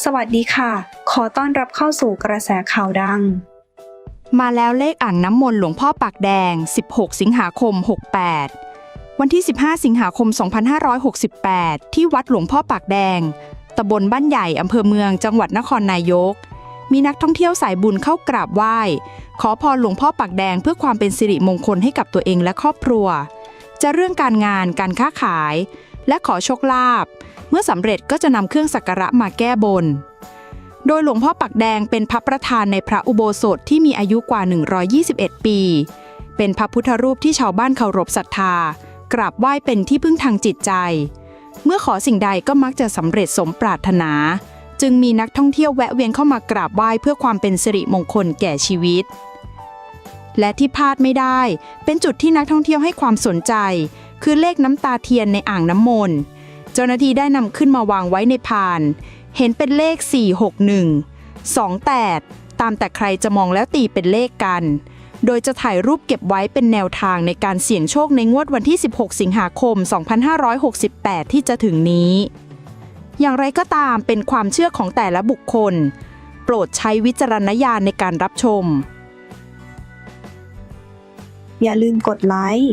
สวัสดีค่ะ ขอต้อนรับเข้าสู่กระแสข่าวดัง มาแล้วเลขอ่างน้ำมนต์หลวงพ่อปากแดง 16 สิงหาคม 68 วันที่ 15 สิงหาคม 2568 ที่วัดหลวงพ่อปากแดง ตำบลบ้านใหญ่อำเภอเมือง จังหวัดนครนายก มีนักท่องเที่ยวสายบุญเข้ากราบไหว้ ขอพรหลวงพ่อปากแดงเพื่อความเป็นสิริมงคลให้กับตัวเองและครอบครัว จะเรื่องการงาน การค้าขาย และขอโชคลาภเมื่อสำเร็จก็จะนำเครื่องสักการะมาแก้บน โดยหลวงพ่อปักแดงเป็นพระประธานในพระอุโบสถที่มีอายุกว่า 121 ปี เป็นพระพุทธรูปที่ชาวบ้านเคารพศรัทธากราบไหว้เป็นที่พึ่งทางจิตใจ เมื่อขอสิ่งใดก็มักจะสำเร็จสมปรารถนา จึงมีนักท่องเที่ยวแวะเวียนเข้ามากราบไหว้เพื่อความเป็นสิริมงคลแก่ชีวิตและที่พลาดไม่ได้ เป็นจุดที่นักท่องเที่ยวให้ความสนใจ คือเลขน้ำตาเทียนในอ่างน้ำมนต์ เจ้าหน้าที่ได้นำขึ้นมาวางไว้ในพาน เห็นเป็นเลข 461 28 ตามแต่ใครจะมองแล้วตีเป็นเลขกัน โดยจะถ่ายรูปเก็บไว้เป็นแนวทางในการเสี่ยงโชคในงวดวันที่ 16 สิงหาคม 2568 ที่จะถึงนี้ อย่างไรก็ตามเป็นความเชื่อของแต่ละบุคคล โปรดใช้วิจารณญาณในการรับชม อย่าลืมกดไลค์